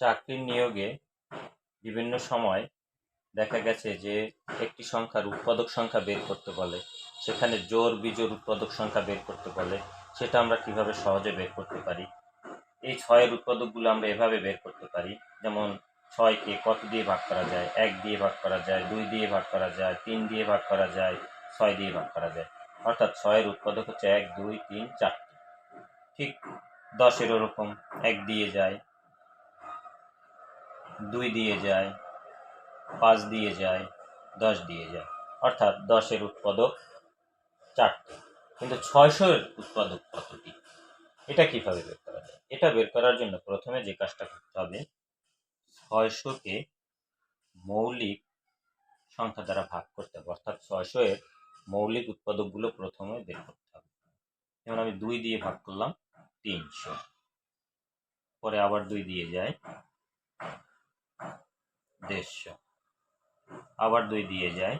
চাকরির নিয়োগে বিভিন্ন সময় দেখা গেছে যে একটি সংখ্যার উৎপাদক সংখ্যা বের করতে বলে, সেখানে জোর বিজোর উৎপাদক সংখ্যা বের করতে বলে, সেটা আমরা কীভাবে সহজে বের করতে পারি? এই ছয়ের উৎপাদকগুলো আমরা এভাবে বের করতে পারি, যেমন ছয়কে কত দিয়ে ভাগ করা যায়? এক দিয়ে ভাগ করা যায়, দুই দিয়ে ভাগ করা যায়, তিন দিয়ে ভাগ করা যায়, ছয় দিয়ে ভাগ করা যায়। অর্থাৎ ছয়ের উৎপাদক হচ্ছে এক, দুই, তিন, চারটি। ঠিক দশের ওরকম, এক দিয়ে যায় দুই দিয়ে যায়, পাঁচ দিয়ে যায়, দশ দিয়ে যায়। অর্থাৎ দশের উৎপাদক চারটি। কিন্তু ছয়শোর উৎপাদক কতটি? এটা কীভাবে বের করা যায়? এটা বের করার জন্য প্রথমে যে কাজটা করতে হবে, ছয়শোকে মৌলিক সংখ্যা দ্বারা ভাগ করতে হবে। অর্থাৎ ছয়শো এর মৌলিক উৎপাদকগুলো প্রথমে বের করতে হবে। যেমন আমি দুই দিয়ে ভাগ করলাম তিনশো। পরে আবার দুই দিয়ে যায় দেড়শো। আবার দুই দিয়ে যায়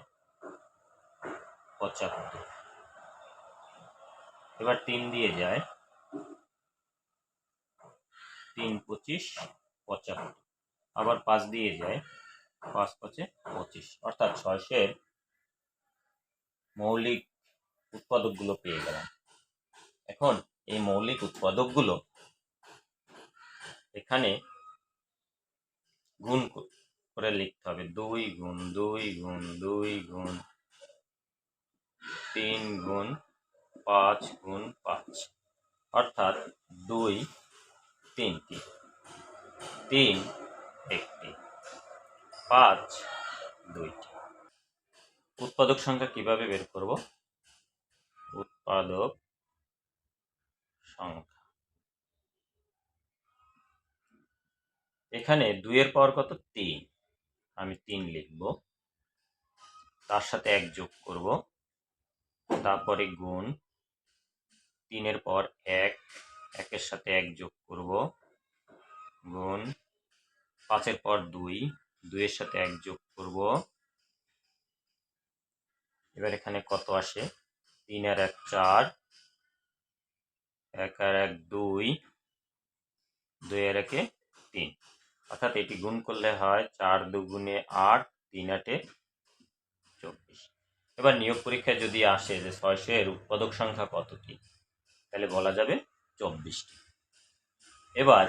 পঁচাত্তর। এবার তিন দিয়ে যায় তিন পঁচিশ পঁচাত্তর। আবার পাঁচ দিয়ে যায় পাঁচ পঁচে পঁচিশ। অর্থাৎ ছয়শের মৌলিক উৎপাদকগুলো পেয়ে গেলাম। এখন এই মৌলিক উৎপাদকগুলো এখানে গুণ করে। লিখতে হবে দুই গুণ দুই গুণ দুই গুণ, তিন গুণ, পাঁচ গুণ, পাঁচ। অর্থাৎ দুই, তিনটি। তিন, একটি। পাঁচ, দুইটি। উৎপাদক সংখ্যা কীভাবে বের করব? উৎপাদক সংখ্যা। এখানে দুইয়ের পাওয়ার কত? তিন। আমি তিন লিখব। তার সাথে এক যোগ করব। তারপরে গুণ। তিনের পর এক। একের সাথে এক যোগ করব। গুণ। পাঁচের পর দুই। দুইয়ের সাথে এক যোগ করব। এবার এখানে কত আসে? তিন আর এক চার। এক আর এক দুই। দুই আর একে তিন। অর্থাৎ এটি গুণ করলে হয় চার দুগুণে আট, তিন আটে চব্বিশ। এবার নিয়োগ পরীক্ষায় যদি আসে যে ছয়শো এর উৎপাদক সংখ্যা কতটি, তাহলে বলা যাবে চব্বিশটি। এবার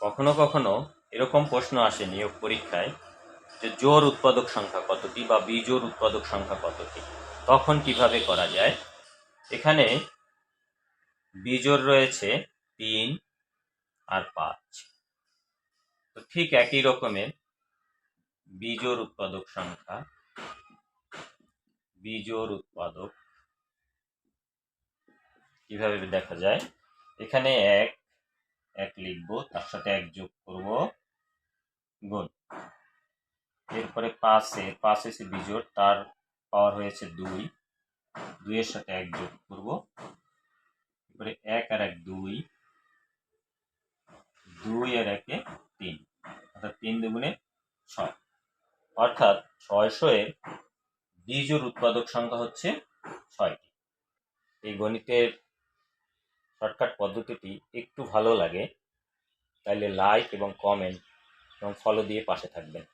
কখনো কখনো এরকম প্রশ্ন আসে নিয়োগ পরীক্ষায় যে জোর উৎপাদক সংখ্যা কতটি বা বিজোর উৎপাদক সংখ্যা কতটি, তখন কীভাবে করা যায়? এখানে বিজোর রয়েছে তিন আর পাঁচ। তো ঠিক একই রকমের বিজোর উৎপাদক সংখ্যা, বিজোর উৎপাদক কীভাবে দেখা যায়? এখানে এক এক লিখব, তার সাথে এক যোগ করব, গুণ। এরপরে পাঁচে, পাঁচ এসে বিজোড় তার পাওয়ার হয়েছে দুই। দুইয়ের সাথে এক যোগ করব। এরপরে এক আর এক দুই আর একে তিন অর্থাৎ তিন দুগুণে ছয়। অর্থাৎ ছয়শো এর বীজোর উৎপাদক সংখ্যা হচ্ছে ছয়টি। এই গণিতের শর্টকাট পদ্ধতিটি একটু ভালো লাগে, তাইলে লাইক এবং কমেন্ট এবং ফলো দিয়ে পাশে থাকবেন।